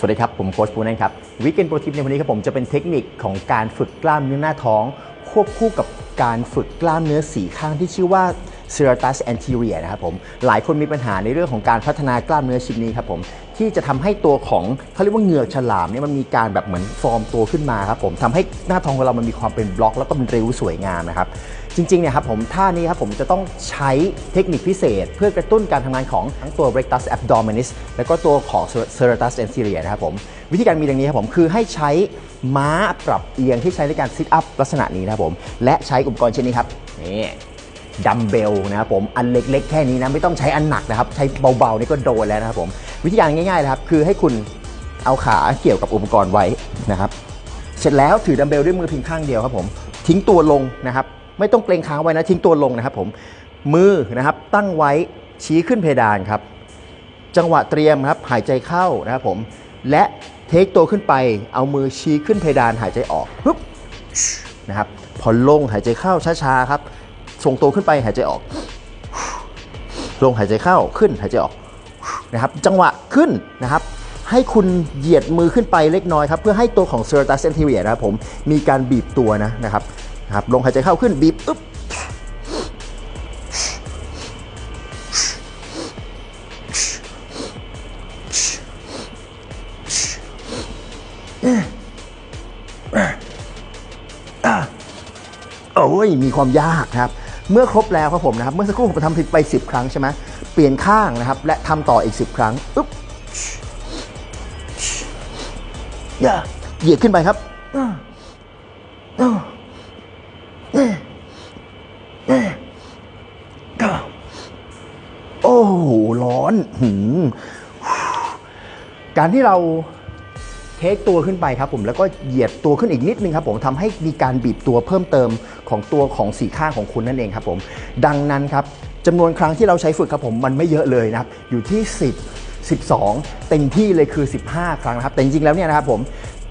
สวัสดีครับ ผมโค้ชปูนันครับวิกเกนโปรทิปในวันนี้ครับผมจะเป็นเทคนิคของการฝึกกล้ามเนื้อหน้าท้อง ควบคู่กับการฝึกกล้ามเนื้อสีข้างที่ชื่อว่า serratus anterior นะครับผมหลายคนมีปัญหาในเรื่องของการพัฒนากล้ามเนื้อชิ้นนี้ครับผมที่จะทำให้ตัวของเขาเรียกว่าเหงือกฉลามเนี่ยมันมีการแบบเหมือนฟอร์มตัวขึ้นมาครับผมทำให้หน้าท้องของเรามันมีความเป็นบล็อก แล้วก็เป็นริ้วสวยงามนะครับจริงๆเนี่ยครับผมท่านี้ครับผมจะต้องใช้เทคนิคพิเศษ เพื่อกระตุ้นการทำงานของทั้งตัว rectus abdominis แล้วก็ตัวของ serratus anterior นะครับผมวิธีการมีดังนี้ครับผมคือให้ใช้ม้าปรับเอียงที่ใช้ในการ sit up ลักษณะนี้นะครับผมและใช้อุปกรณ์เช่นนี้ครับนี่ ดัมเบลนะครับผมอันเล็กๆ แค่นี้นะไม่ต้องใช้อันหนักนะครับใช้เบาๆนี่ก็โดนแล้วนะครับผมวิธีการง่ายๆนะครับคือให้คุณเอาขาเกี่ยวกับอุปกรณ์ไว้นะครับ เสร็จแล้วถือดัมเบลด้วยมือเพียงข้างเดียวครับผมทิ้งตัวลงนะครับ ไม่ต้องเกรงค้างไว้นะทิ้งตัวลงนะครับผมมือนะครับตั้งไว้ชี้ขึ้นเพดานครับ จังหวะเตรียมครับหายใจเข้านะครับผมและเทคตัวขึ้นไปเอามือชี้ขึ้นเพดานหายใจออกปึ๊บนะครับพอลงหายใจเข้าช้าๆครับ ส่งตัวขึ้นไปหายใจออก ลงหายใจเข้าขึ้นหายใจออกนะครับ จังหวะขึ้นนะครับ ให้คุณเหยียดมือขึ้นไปเล็กน้อยครับ เพื่อให้ตัวของ serratus anterior นะครับผมมีการบีบตัวนะนะครับนะครับ ลงหายใจเข้าขึ้นบีบอึ๊บโอ้ยมีความยากครับ เมื่อครบแล้วครับผมนะครับ เมื่อสักครู่ผมทำผิดไป 10 ครั้งใช่ไหมเปลี่ยนข้างนะครับ และทำต่ออีก 10 ครั้งอึ๊บอย่าเหยียดขึ้นไปครับโอ้โหร้อนหืมการที่เรา เทคตัวขึ้นไปครับผมแล้วก็เหยียดตัวขึ้นอีกนิดนึงครับผมทำให้มีการบีบตัวเพิ่มเติมของตัวของสีข้างของคุณนั่นเองครับผมดังนั้นครับจำนวนครั้งที่เราใช้ฝึกครับผมมันไม่เยอะเลยนะครับอยู่ที่ 10 12 เต็มที่เลยคือ 15 ครั้งนะครับแต่จริงๆแล้วเนี่ยนะครับผม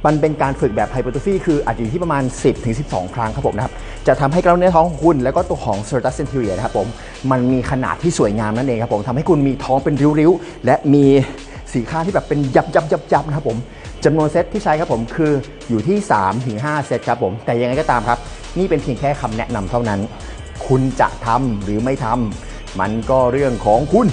มันเป็นการฝึกแบบไฮเปอร์โทฟีคืออาจจะอยู่ที่ประมาณ 10ถึง12 ครั้งครับผมนะครับ จะทำให้กล้ามเนื้อท้องของคุณ แล้วก็ตัวของ serratus anterior นะครับผม มันมีขนาดที่สวยงามนั่นเองครับผมทำให้คุณมีท้องเป็นริ้วๆ และมีสีข้างที่แบบเป็นยับยับยับยับนะครับผม จำนวนเซตที่ใช้ครับผมคืออยู่ที่ 3-5 เซตครับผม แต่ยังไงก็ตามครับ นี่เป็นเพียงแค่คำแนะนำเท่านั้น คุณจะทำหรือไม่ทำมันก็เรื่องของคุณ